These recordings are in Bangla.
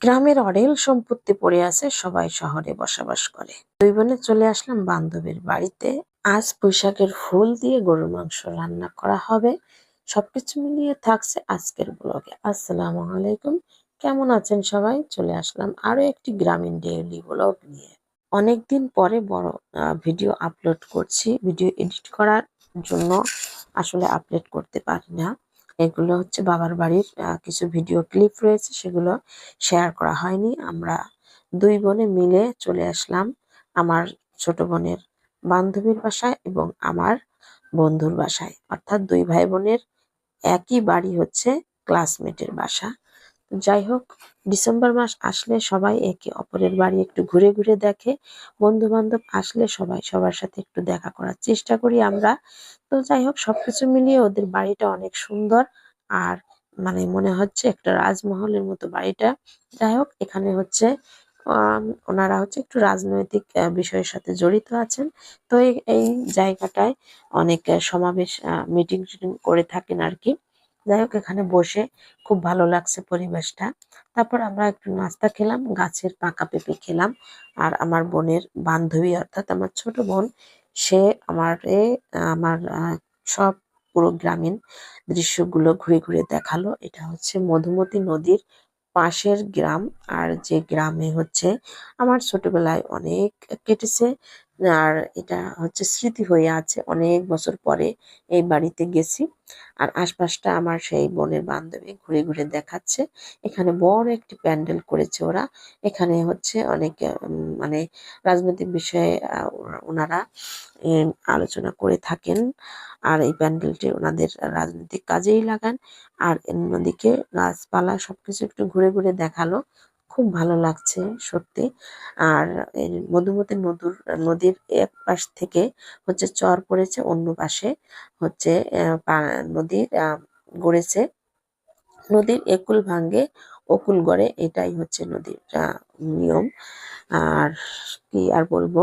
গ্রামের অরেল সম্পত্তি পড়ে আছে, সবাই শহরে বসবাস করে। দুই বোনে চলে আসলাম বান্ধবীর বাড়িতে। আজ বৈশাখের ফুল দিয়ে গরুর মাংস রান্না করা হবে। সবকিছু মিলিয়ে থাকছে আজকের ব্লগে। আসসালামু আলাইকুম। কেমন আছেন সবাই? চলে আসলাম আরও একটি গ্রামীণ ডেইলি ব্লগ নিয়ে। অনেকদিন পরে বড় ভিডিও আপলোড করছি। ভিডিও এডিট করার জন্য আসলে আপলোড করতে পারি না। এগুলো হচ্ছে বাবার বাড়ির কিছু ভিডিও ক্লিপ রয়েছে, সেগুলো শেয়ার করা হয়নি। আমরা দুই বোনে মিলে চলে আসলাম আমার ছোট বোনের বান্ধবীর বাসায় এবং আমার বন্ধুর বাসায়। অর্থাৎ দুই ভাই বোনের একই বাড়ি হচ্ছে ক্লাসমেটের বাসা। যাই হোক, ডিসেম্বর মাস আসলে সবাই একে অপরের বাড়ি একটু ঘুরে ঘুরে দেখে বন্ধু বান্ধব আসলে সবাই সবার সাথে একটু দেখা করার চেষ্টা করি আমরা। তো যাই হোক, সবকিছু মিলিয়ে ওদের বাড়িটা অনেক সুন্দর আর মানে মনে হচ্ছে একটা রাজমহলের মতো বাড়িটা। যাই হোক, এখানে হচ্ছে ওনারা হচ্ছে একটু রাজনৈতিক বিষয়ের সাথে জড়িত আছেন। তো এই- জায়গাটায় অনেক সমাবেশ মিটিং করে থাকেন আর কি। যাই হোক এখানে বসে খুব ভালো লাগছে পরিবেশটা। তারপর আমরা একটু নাস্তা খেলাম, গাছের পাকা পেঁপে খেলাম, আর আমার বোনের বান্ধবী, অর্থাৎ আমার ছোট বোন, সে আমার এ আমার সব পুরো গ্রামীণ দৃশ্যগুলো ঘুরে ঘুরে দেখাল। এটা হচ্ছে মধুমতি নদীর পাশের গ্রাম আর যে গ্রামে হচ্ছে আমার ছোটবেলায় অনেক কেটেছে। আর এটা হচ্ছে স্মৃতি হয়ে আছে অনেক বছর পরে এই বাড়িতে গেছি। আর আশপাশটা আমার সেই বোনের বান্ধবী ঘুরে ঘুরে দেখাচ্ছে। এখানে বড় একটি প্যান্ডেল করেছে ওরা। এখানে হচ্ছে অনেক মানে রাজনৈতিক বিষয়ে ওনারা আলোচনা করে থাকেন। আর এই প্যান্ডেলটি ওনাদের রাজনৈতিক কাজেই লাগান। আর অন্যদিকে গাছপালা সবকিছু একটু ঘুরে ঘুরে দেখাল। খুব ভালো লাগছে সত্যি। আর এই মধুমতি নদীর নদীর এক পাশ থেকে হচ্ছে চর পড়েছে, অন্য পাশে হচ্ছে নদীর গড়েছে। নদীর একুল ভাঙ্গে অকুল গড়ে, এটাই হচ্ছে নদীর নিয়ম। আর কি আর বলব?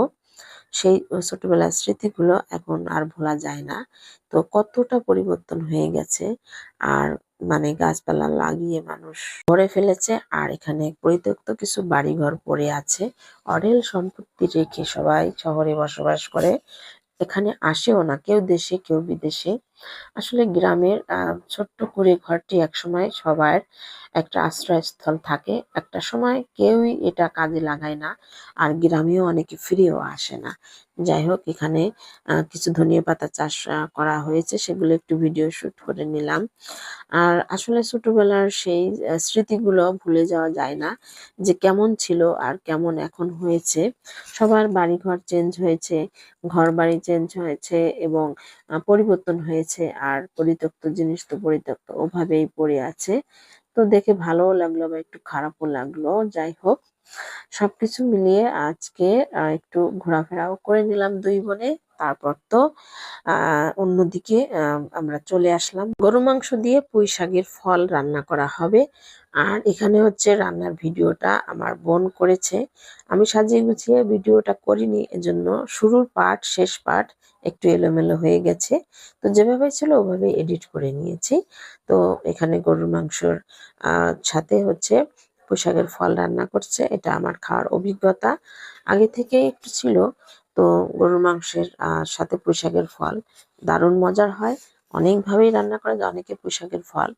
সেই ছোটবেলার স্মৃতিগুলো এখন আর ভোলা যায় না। তো কতটা পরিবর্তন হয়ে গেছে আর মানে গাছপালা লাগিয়ে মানুষ ভরে ফেলেছে আর এখানে পরিত্যক্ত কিছু বাড়িঘর পড়ে আছে। অরেল সম্পত্তি রেখে সবাই শহরে বসবাস করে। এখানে আসেও না, কেউ দেশে, কেউ বিদেশে। আসলে গ্রামের ছোট্ট করে ঘরটি একসময় সবার একটা আশ্রয়স্থল থাকে। একটা সময় কেউই এটা কাজে লাগায় না, আর গ্রামেও অনেকে ফিরেও আসে না। যাই হোক এখানে কিছু ধনিয়া পাতা চাষ করা হয়েছে। সেগুলো একটু ভিডিও শুট করে নিলাম। আর আসলে ছোটবেলার সেই স্মৃতিগুলো ভুলে যাওয়া যায় না যে কেমন ছিল আর কেমন এখন হয়েছে। সবার বাড়িঘর চেঞ্জ হয়েছে ঘর বাড়ি চেঞ্জ হয়েছে এবং পরিবর্তন হয়েছে। আর পরিত্যক্ত জিনিস তো পরিত্যক্ত ওভাবেই পড়ে আছে। তো দেখে ভালোও লাগল বা একটু খারাপও লাগল। যাই হোক, সবকিছু মিলিয়ে আজকে একটু ঘোরাফেরাও করে নিলাম দুই বোনে। তারপর তো অন্যদিকে আমরা চলে আসলাম। গরু মাংস দিয়ে পুঁই শাকের ফল রান্না করা হবে। আর এখানে হচ্ছে রান্নার ভিডিওটা আমার বোন করেছে। আমি সাজিয়ে গুছিয়ে ভিডিওটা করিনি, এজন্য শুরুর পার্ট, শেষ পার্ট একটু এলোমেলো হয়ে গেছে। তো যেভাবে ছিল ওভাবে এডিট করে নিয়েছি। তো এখানে গরুর মাংসর সাথে হচ্ছে পুঁইশাকের ফল রান্না করছে। এটা আমার খাওয়ার অভিজ্ঞতা। আগে থেকে একটু ছিল তো গরুর মাংসের সাথে পুঁইশাকের ফল। দারুণ মজার হয়। অনেকভাবেই রান্না করে অনেকে পুঁইশাকের ফল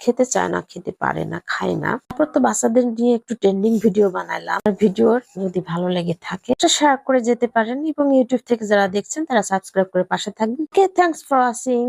খেতে চায় না, খেতে পারে না, খায় না। তারপর তো বাচ্চাদের নিয়ে একটু ট্রেন্ডিং ভিডিও বানাইলাম আর ভিডিওর যদি ভালো লেগে থাকে শেয়ার করে যেতে পারেন। এবং ইউটিউব থেকে যারা দেখছেন, তারা সাবস্ক্রাইব করে পাশে থাকবেন। Thanks for watching